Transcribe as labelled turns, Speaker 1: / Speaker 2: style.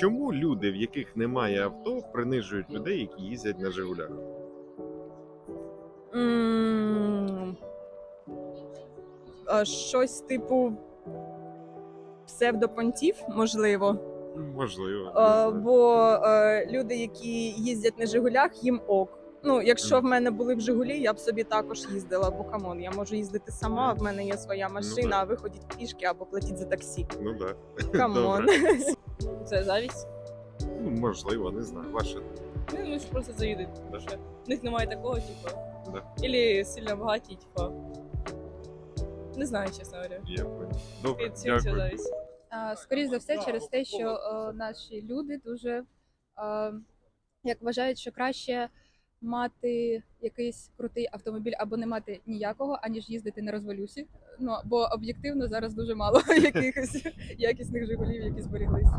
Speaker 1: чому люди, в яких немає авто, принижують людей, які їздять на Жигулях?
Speaker 2: М, а, Щось типу псевдопонтів, можливо.
Speaker 1: Можливо.
Speaker 2: Е. Бо е, люди, які їздять на Жигулях, їм ок. Ну, якщо в мене були в Жигулі, я б собі також їздила, бо камон, я можу їздити сама, в мене є своя машина,
Speaker 1: да.
Speaker 2: а ви ходіть пішки або платіть за таксі.
Speaker 1: Ну так.
Speaker 2: Камон.
Speaker 3: Це завість.
Speaker 1: Ну, можливо, не знаю. Ваше.
Speaker 3: Ну, ми ж просто заїдуть. тому що В них немає такого, типу.
Speaker 1: Да.
Speaker 3: Ілі сильно багаті, типу. Не знаю, чесно говоря.
Speaker 1: Я понял. Добре,
Speaker 3: Від цього
Speaker 1: дякую.
Speaker 3: завість.
Speaker 4: А, Скоріше за все, через те, що е, наші люди дуже е, як вважають, що краще мати якийсь крутий автомобіль або не мати ніякого, аніж їздити на розвалюсі. Ну бо об'єктивно зараз дуже мало якихось якісних жигулів, які зберіглися.